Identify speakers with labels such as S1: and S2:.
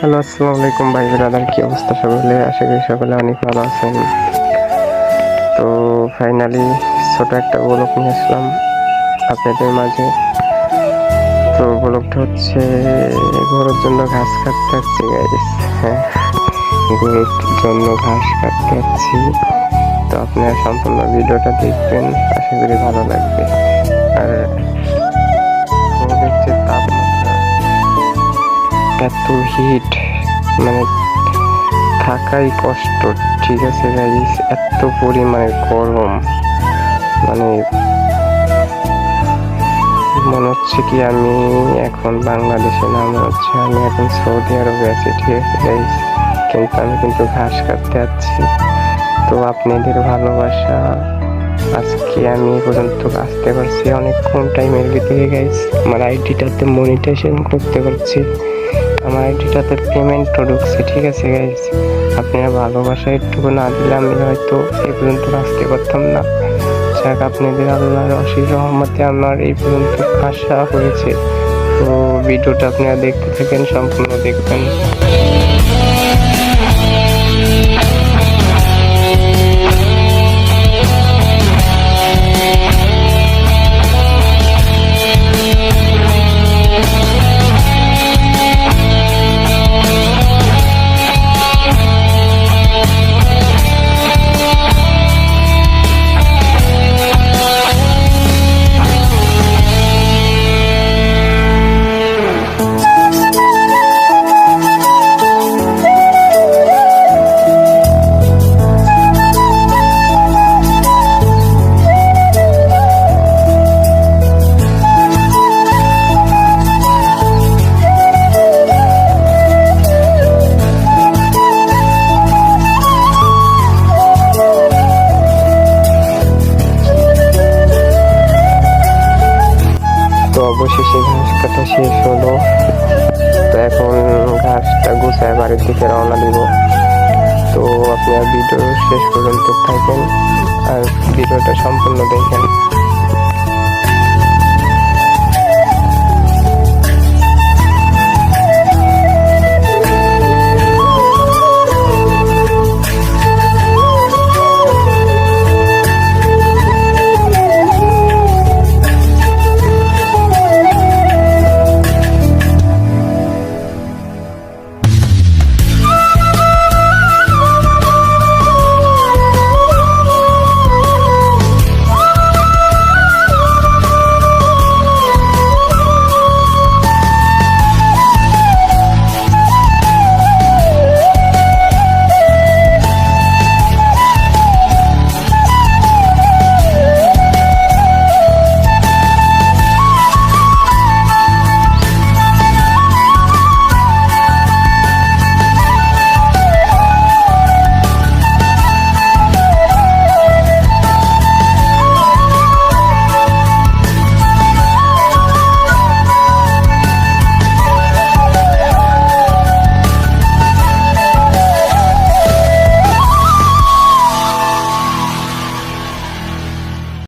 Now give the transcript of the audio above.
S1: Hello, আসসালামু আলাইকুম ভাই ব্রাদার, কি অবস্থা সকলে? আশা করি সকলে অনেক ভালো আছেন। তো ফাইনালি ছোট একটা ব্লগ নিয়ে আসলাম আপনাদের মাঝে। তো ব্লগটা হচ্ছে গরুর জন্য ঘাস কাটতে গাইস হ্যাঁ গরুর জন্য ঘাস কাটতে যাচ্ছি তো আপনারা সম্পূর্ণ ভিডিওটা দেখবেন, আশা করি ভালো লাগবে। আর এত হিট মানে থাকাই কষ্ট, ঠিক আছে গাইস এত পরিমাণে গরম মানে মনে হচ্ছে কি আমি এখন বাংলাদেশে না, মনে হচ্ছে আমি এখন সৌদি আরবে আছি, ঠিক আছে গাইস কিন্তু আমি কিন্তু ঘাস কাটতে যাচ্ছি। তো আপনাদের ভালোবাসা, আজকে আমি পর্যন্ত আসতে পারছি অনেকক্ষণ টাইমের ভিতরে গাইস আমার আইডিটাতে মনিটাইজেশন করতে পারছি। আমার আইডিটাতে পেমেন্টও ঢুকছে, ঠিক আছে গাইজ আপনারা ভালোবাসা একটুকু না দিলে আমি হয়তো এই পর্যন্ত আসতে পারতাম না। যাক, আপনাদের আল্লাহর অশেষ রহমতে আমার এই পর্যন্ত আসা হয়েছে। তো ভিডিওটা আপনারা দেখতে থাকেন, সম্পূর্ণ দেখবেন। তো অবশেষে ঘাস কাটা শেষ হলো। তো এখন ঘাসটা গুছায় বাড়ির দিকে রওনা দিব। তো আপনার ভিডিও শেষ পর্যন্ত থাকেন আর ভিডিওটা সম্পূর্ণ দেখেন।